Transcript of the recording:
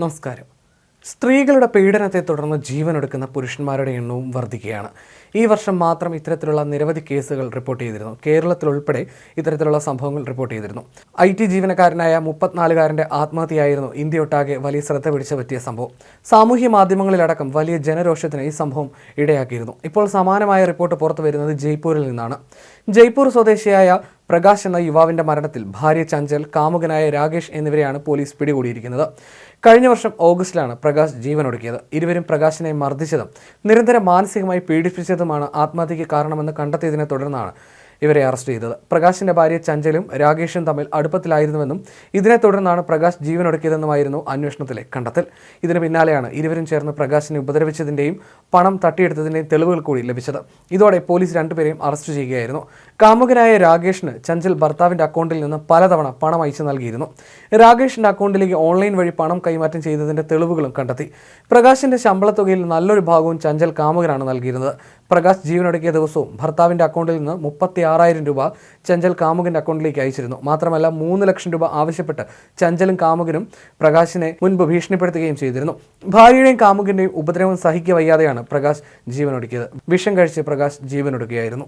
നമസ്കാരം. സ്ത്രീകളുടെ പീഡനത്തെ തുടർന്ന് ജീവനൊടുക്കുന്ന പുരുഷന്മാരുടെ എണ്ണവും വർദ്ധിക്കുകയാണ് ഈ വർഷം മാത്രം ഇത്തരത്തിലുള്ള നിരവധി കേസുകൾ റിപ്പോർട്ട് ചെയ്തിരുന്നു. കേരളത്തിലുൾപ്പെടെ ഇത്തരത്തിലുള്ള സംഭവങ്ങൾ റിപ്പോർട്ട് ചെയ്തിരുന്നു. ഐ ടി ജീവനക്കാരനായ മുപ്പത്തിനാലുകാരന്റെ ആത്മഹത്യയായിരുന്നു ഇന്ത്യയൊട്ടാകെ വലിയ ശ്രദ്ധ പിടിച്ച പറ്റിയ സംഭവം. സാമൂഹ്യ മാധ്യമങ്ങളിലടക്കം വലിയ ജനരോഷത്തിന് ഈ സംഭവം ഇടയാക്കിയിരുന്നു. ഇപ്പോൾ സമാനമായ റിപ്പോർട്ട് പുറത്തു വരുന്നത് ജയ്പൂരിൽ നിന്നാണ്. ജയ്പൂർ സ്വദേശിയായ പ്രകാശ് എന്ന യുവാവിന്റെ മരണത്തിൽ ഭാര്യ ചഞ്ചൽ കാമുകനായ രാകേഷ് എന്നിവരെയാണ് പോലീസ് പിടികൂടിയിരിക്കുന്നത്. കഴിഞ്ഞ വർഷം ഓഗസ്റ്റിലാണ് പ്രകാശ് ജീവനൊടുക്കിയത്. ഇരുവരും പ്രകാശിനെ മർദ്ദിച്ചതും നിരന്തരം മാനസികമായി പീഡിപ്പിച്ചതുമാണ് ആത്മഹത്യയ്ക്ക് കാരണമെന്ന് കണ്ടെത്തിയതിനെ തുടർന്നാണ് ഇവരെ അറസ്റ്റ് ചെയ്തത്. പ്രകാശിന്റെ ഭാര്യ ചഞ്ചലും രാകേഷും തമ്മിൽ അടുപ്പത്തിലായിരുന്നുവെന്നും ഇതിനെ തുടർന്നാണ് പ്രകാശ് ജീവനൊടുക്കിയതെന്നുമായിരുന്നു അന്വേഷണത്തിലെ കണ്ടെത്തൽ. ഇതിന് പിന്നാലെയാണ് ഇരുവരും ചേർന്ന് പ്രകാശിനെ ഉപദ്രവിച്ചതിന്റെയും പണം തട്ടിയെടുത്തതിന്റെയും തെളിവുകൾ കൂടി ലഭിച്ചത്. ഇതോടെ പോലീസ് രണ്ടുപേരെയും അറസ്റ്റ് ചെയ്യുകയായിരുന്നു. കാമുകനായ രാകേഷിന് ചഞ്ചൽ ഭർത്താവിന്റെ അക്കൗണ്ടിൽ നിന്ന് പലതവണ പണം അയച്ചു നൽകിയിരുന്നു. രാകേഷിന്റെ അക്കൗണ്ടിലേക്ക് ഓൺലൈൻ വഴി പണം കൈമാറ്റം ചെയ്തതിന്റെ തെളിവുകളും കണ്ടെത്തി. പ്രകാശിന്റെ ശമ്പള തുകയിൽ നല്ലൊരു ഭാഗവും ചഞ്ചൽ കാമുകനാണ് നൽകിയിരുന്നത്. പ്രകാശ് ജീവനൊടുക്കിയ ദിവസവും ഭർത്താവിന്റെ അക്കൗണ്ടിൽ നിന്ന് മുപ്പത്തി ആറായിരം രൂപ ചഞ്ചൽ കാമുകന്റെ അക്കൗണ്ടിലേക്ക് അയച്ചിരുന്നു. മാത്രമല്ല മൂന്ന് ലക്ഷം രൂപ ആവശ്യപ്പെട്ട് ചഞ്ചലും കാമുകനും പ്രകാശിനെ മുൻപ് ഭീഷണിപ്പെടുത്തുകയും ചെയ്തിരുന്നു. ഭാര്യയുടെയും കാമുകന്റെയും ഉപദ്രവം സഹിക്കുക വയ്യാതെയാണ് പ്രകാശ് ജീവനൊടുക്കിയത് വിഷം കഴിച്ച് പ്രകാശ് ജീവനൊടുക്കുകയായിരുന്നു